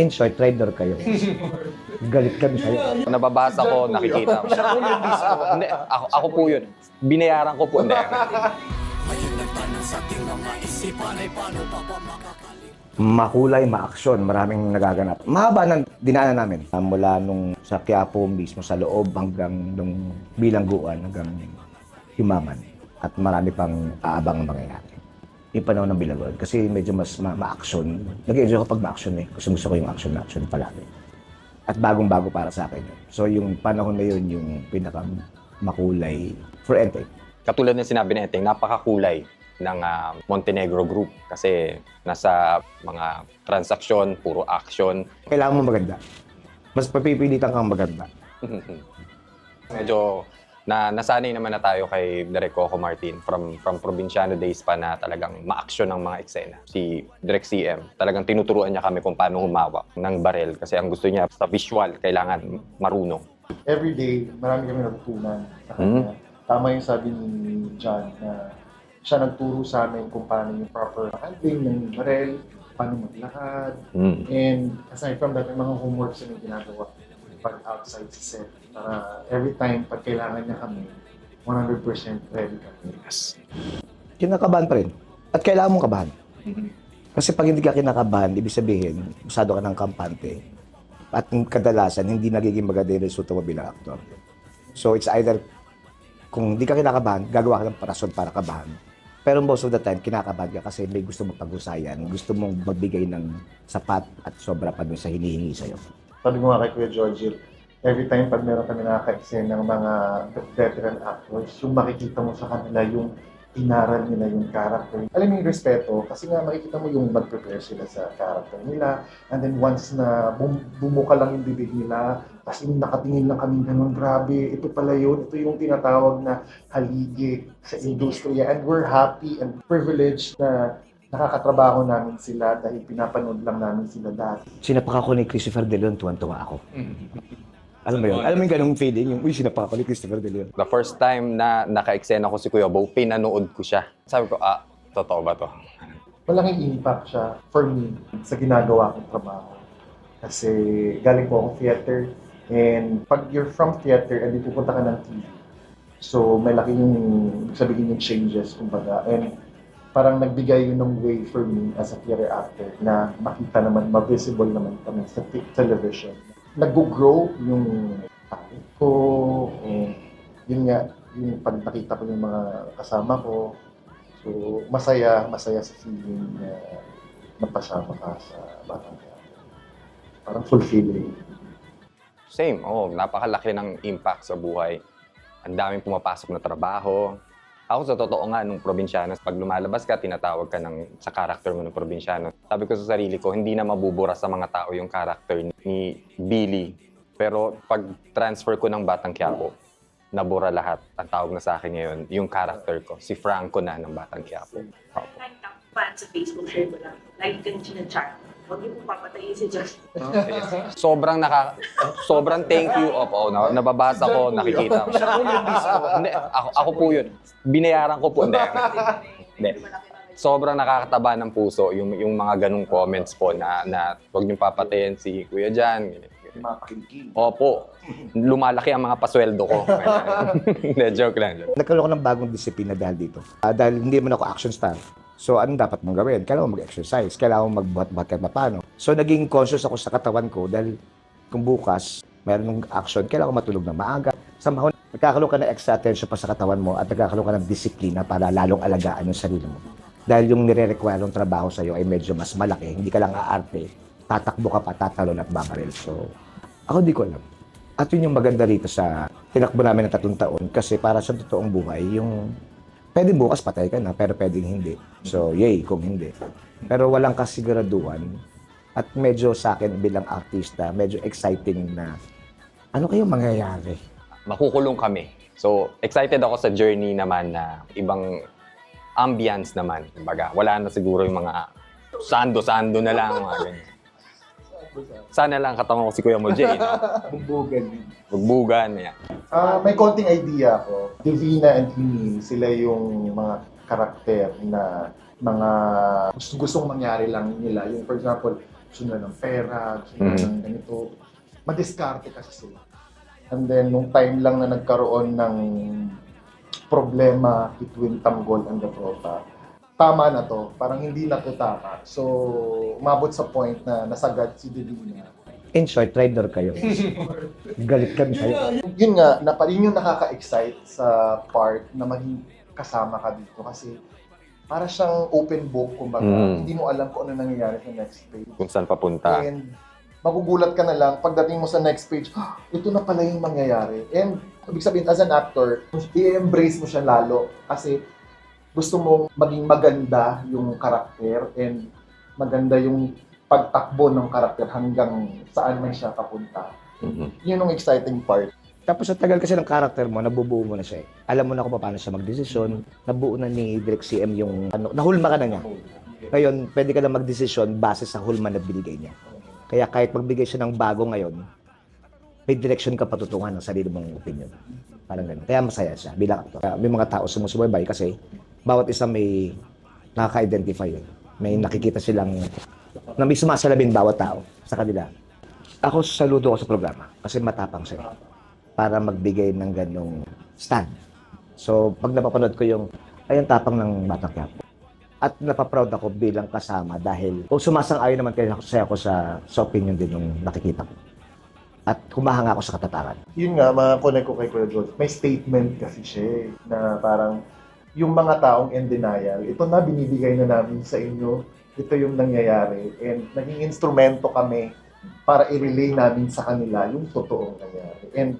In short, traitor kayo. Galit kami sa'yo. Nababasa ko, nakikita ko. Hindi, ako, ako po yun. Binayaran ko po. Hindi. Makulay, maaksyon, maraming nagaganap. Mahaba ng dinaanan namin. Mula nung sa Quiapo mismo, sa loob hanggang nung bilangguan, hanggang himaman. At marami pang aabang ang mangyayari. Yung panahon ng bilangguan. Kasi medyo mas ma- ma-action. Nag-enjoy ako pag ma-action eh. Kasi gusto ko yung action na action palagi. At bagong-bago para sa akin. So yung panahon na yun, yung pinaka makulay for Enteng. Katulad ng sinabi ni Eteng, napakakulay ng ah, Montenegro Group kasi nasa mga transaksyon, puro action. Kailangan mo maganda. Mas papipilitan kang maganda. Medyo na nasanay naman na tayo kay Direk Coco Martin from from Provinciano days pa na talagang ma-action ng mga eksena. Si Direk CM, talagang tinuturuan niya kami kung paano humawak ng barel kasi ang gusto niya sa visual kailangan marunong. every day, marami kami natutunan sa kanya. Tama yung sabi ni John na siya nagturo sa amin kung paano yung proper handling ng barel, paano maglakad, Mm. and aside from that, may mga homeworks na ginagawa pag outside sa set. Para every time, pag kailangan niya kami, 100% ready kami. kinakabahan pa rin. At kailangan mong kabahan. Kasi pag hindi ka kinakabahan, ibig sabihin, usado ka ng kampante. At kadalasan, hindi nagiging maganda yung resulta mo bilang aktor. So it's either, kung hindi ka kinakabahan, gagawa ka ng parason para kabahan. Pero most of the time, kinakabahan ka kasi may gusto mong pag-usayan, gusto mong magbigay ng sapat at sobra pa dun sa hinihingi sa'yo. Sabi ko nga kay Kuya Georgie, every time pag meron kami nakaka-eksena ng mga veteran actors, yung makikita mo sa kanila yung inaral nila yung character. Alam mo yung respeto, kasi nga makikita mo yung mag-prepare sila sa character nila. And then once na bum- bumuka lang yung bibig nila, tapos yung nakatingin lang kami ganun, grabe, ito pala yun, ito yung tinatawag na haligi sa industriya. And we're happy and privileged na nakakatrabaho namin sila dahil pinapanood lang namin sila dati. Sinapak ako ni Christopher De Leon, tuwan-tuwa ako. Alam mo yun? Alam mo yung ganung feeling, yung, uy, sinapak ako ni Christopher De Leon. The first time na naka-eksena ko si Kuya Bo, pinanood ko siya. Sabi ko, ah, totoo ba to? malaking impact siya for me sa ginagawa kong trabaho. Kasi galing po akong theater and pag you're from theater and pupunta ka ng TV, so may laki yung sabihin yung changes kumbaga and parang nagbigay yun ng way for me as a theater actor na makita naman, ma-visible naman kami sa te- television. Nag-grow yung talent ko and yun nga, yung pag ko yung mga kasama ko, So, masaya, masaya sa feeling na napasama ka sa batang teatro. Parang fulfilling. Same, oh, napakalaki ng impact sa buhay. Ang daming pumapasok na trabaho. Ako sa totoo nga, nung probinsyano, pag lumalabas ka, tinatawag ka ng, sa karakter mo ng probinsyano. Sabi ko sa sarili ko, hindi na mabubura sa mga tao yung karakter ni Billy. Pero pag transfer ko ng Batang Quiapo, nabura lahat. Ang tawag na sa akin ngayon, yung karakter ko, si Franco na ng Batang Quiapo. Opo. Fan sa Facebook, share ko lang. Lagi kang chinachat. Huwag niyo pong papatayin si Justin. sobrang naka sobrang thank you. Opo na, nababasa ko nakikita ko. Hindi ako ako po yun. Binayaran ko po hindi. Hindi sobrang nakakataba ng puso yung yung mga ganung comments po na na wag niyo papatayin si Kuya Jan. Opo. Lumalaki ang mga pasweldo ko. Hindi joke lang. Nagkaroon ko ng bagong disiplina dahil dito. Ah, dahil hindi man ako action star. So, anong dapat mong gawin? Kailangan mag-exercise. Kailangan mo magbuhat-buhat kahit paano. So, naging conscious ako sa katawan ko dahil kung bukas, mayroon ng action, kailangan matulog ng maaga. Somehow, nagkakaroon ka ng extra attention pa sa katawan mo at nagkakaroon ka ng disiplina para lalong alagaan yung sarili mo. Dahil yung nire-require ng trabaho sa'yo ay medyo mas malaki. Hindi ka lang aarte. Tatakbo ka pa, tatalon at babaril. So, ako di ko alam. At yun yung maganda rito sa tinakbo namin ng tatlong taon kasi para sa totoong buhay, yung pwedeng bukas patay ka na, pero pwedeng hindi. So, yay kung hindi. Pero walang kasiguraduhan at medyo sa akin bilang artista, medyo exciting na ano kayong mangyayari? makukulong kami so excited ako sa journey naman na ibang ambience naman kumbaga wala na siguro yung mga sando-sando na lang. Sana lang katawan ko si Kuya Mo Jay. No? Bumbugan. Bugbugan, yan. Ah, may konting idea ako. Divina and Amy, sila yung mga karakter na mga gusto gustong mangyari lang nila. Yung for example, gusto nila ng pera, gusto nila Mhm. ng ganito. Madiskarte kasi sila. And then, nung time lang na nagkaroon ng problema between Tanggol and the Tropa, tama na to. Parang hindi na to tama. So, umabot sa point na nasagad si Divina. In short, traitor kayo. Galit kami sa'yo. Yun nga, na pa rin yung nakaka-excite sa part na maging kasama ka dito kasi para siyang open book, kumbaga. Mhm. Hindi mo alam kung ano nangyayari sa next page. Kung saan papunta. And magugulat ka na lang pagdating mo sa next page, "Ah, ito na pala yung mangyayari. And ibig sabihin, as an actor, i-embrace mo siya lalo kasi gusto mong maging maganda yung karakter and maganda yung pagtakbo ng karakter hanggang saan man siya papunta. Mhm. Yun yung exciting part. Tapos sa tagal kasi ng karakter mo, nabubuo mo na siya eh. Alam mo na kung paano siya magdesisyon. Nabuo na ni Direk CM yung, ano, nahulma ka na niya. Ngayon, pwede ka na magdesisyon base sa hulma na binigay niya. Kaya kahit magbigay siya ng bago ngayon, may direction ka patutungan ng sarili mong opinion. Parang ganun. Kaya masaya siya bilang actor. May mga tao sumusubaybay kasi bawat isa may nakaka-identify yun. May nakikita silang na may sumasalamin bawat tao sa kanila. Ako saludo ko sa programa kasi matapang siya para magbigay ng ganong stand. So, pag napapanood ko yung, ay ang tapang ng Batang Quiapo. At napaproud ako bilang kasama dahil kung sumasang-ayon naman kayo kasi ako sa, sa opinion din nung nakikita ko. At humahanga ako sa katataran. Yun nga, mga ko kay Kuya George, may statement kasi siya eh, na parang yung mga taong in denial, ito na binibigay na namin sa inyo, ito yung nangyayari, and naging instrumento kami para i-relay namin sa kanila yung totoong nangyayari. And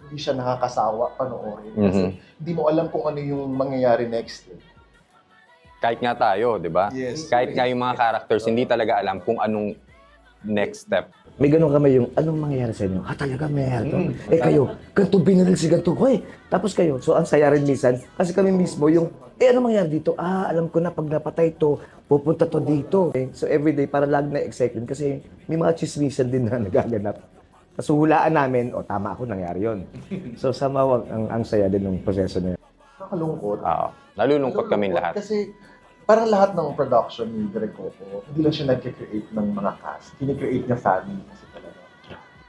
hindi siya nakakasawa panoorin kasi Mhm. hindi mo alam kung ano yung mangyayari next. Eh. Kahit nga tayo, di ba? Yes. Kahit nga yung mga characters, hindi talaga alam kung anong next step. May ganun kami yung, anong mangyayari sa inyo? Ha, talaga mangyayari to? Eh kayo, ganito binaril si ganito ko eh. Tapos kayo, so ang saya rin minsan, kasi kami mismo yung, eh ano mangyayari dito? Ah, alam ko na pag napatay to, pupunta to dito. Eh, so everyday, para lagi na excited kasi may mga chismisan din na nagaganap. So hulaan namin, o tama ako, nangyari yon. So sa mawag, ang, ang saya din ng proseso na yun. Nakalungkot. Oo. Nalulungkot kami lahat. Kasi parang lahat ng production ni Direk Coco, hindi lang siya nag-create ng mga cast. Kini-create niya family kasi talaga.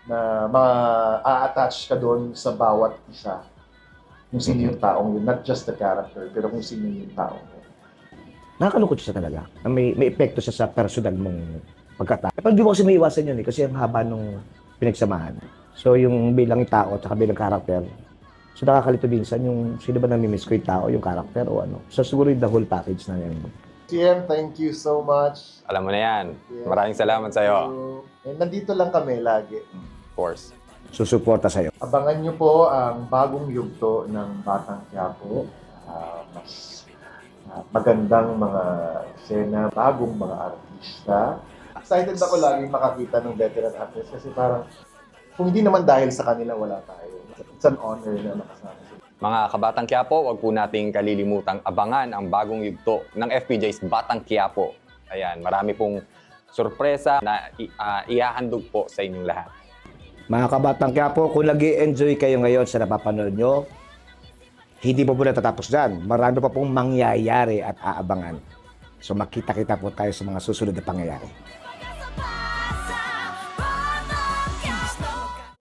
Na ma-attach ka doon sa bawat isa. Kung sino yung taong yun. Not just the character, pero kung sino yung taong yun. Nakakalungkot siya talaga. May, may epekto siya sa personal mong pagkatao. Pero di mo kasi may iwasan yun eh, kasi ang haba nung pinagsamahan. So yung bilang tao at bilang karakter, so nakakalito minsan yung sino ba namimiss ko yung tao, yung karakter o ano. So siguro yung the whole package na yun. CM, thank you so much. Alam mo na yan. Yes. Maraming salamat sa'yo. And nandito lang kami lagi. Of course. Susuporta sa'yo. Abangan niyo po ang bagong yugto ng Batang Quiapo. Ah, mas ah, magandang mga eksena, bagong mga artista. Excited ako lagi makakita ng veteran actors kasi parang kung hindi naman dahil sa kanila, wala tayo. It's an honor na makasama sila. Mga kabatang Quiapo, wag po nating kalilimutang abangan ang bagong yugto ng FPJ's Batang Quiapo. Ayan, marami pong sorpresa na i- ah, ihahandog po sa inyong lahat. Mga kabatang kaya po, kung nag enjoy kayo ngayon sa napapanood nyo, hindi po po natatapos dyan. Marami pa pong mangyayari at aabangan. So makita-kita po tayo sa mga susunod na pangyayari.